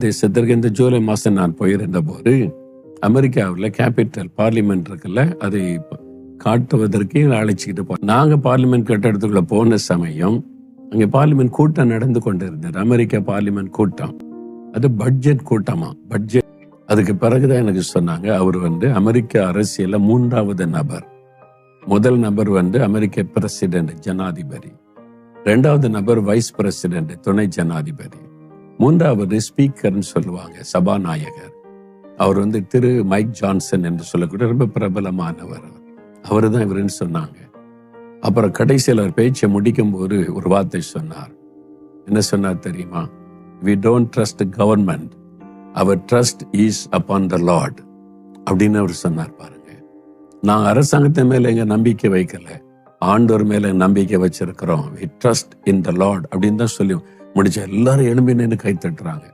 தேசத்திற்கு இந்த ஜூலை மாதம் நான் போயிருந்த போது அமெரிக்காவில் கேபிட்டல் பார்லிமெண்ட் இருக்குல்ல அதை காட்டுவதற்கு அழைச்சிக்கிட்டு போ நாங்கள் பார்லிமெண்ட் கட்டடத்துக்குள்ள போன சமயம் அங்கே பார்லிமெண்ட் கூட்டம் நடந்து கொண்டிருந்தது. அமெரிக்க பார்லிமெண்ட் கூட்டம். அது பட்ஜெட் கூட்டமா? பட்ஜெட். அதுக்கு பிறகுதான் எனக்கு சொன்னாங்க அவர் வந்து அமெரிக்க அரசியல மூன்றாவது நபர். முதல் நபர் வந்து அமெரிக்க பிரசிடென்ட் ஜனாதிபதி. ரெண்டாவது நபர் வைஸ் பிரசிடென்ட் துணை ஜனாதிபதி. மூன்றாவது ஸ்பீக்கர்னு சொல்லுவாங்க சபாநாயகர். அவர் வந்து திரு மைக் ஜான்சன் என்று சொல்லக்கூடிய ரொம்ப பிரபலமானவர் அவர். தான் இவருன்னு சொன்னாங்க. அப்புறம் கடைசியில் அவர் பேச்சை முடிக்கும் போது ஒரு வார்த்தை சொன்னார். என்ன சொன்னார் தெரியுமா? We don't trust government our trust is upon the Lord அப்படின்னு அவர் சொன்னார் பாருங்க. நான் அரசாங்கத்தை மேல எங்க நம்பிக்கை வைக்கல. ஆண்டோர் மேல நம்பிக்கை வச்சிருக்கிறோம். We trust in the Lord அப்படின்னு தான் சொல்லுவோம் முடிச்ச எல்லாரும் எழும்பி நின்று கை தட்டுறாங்க.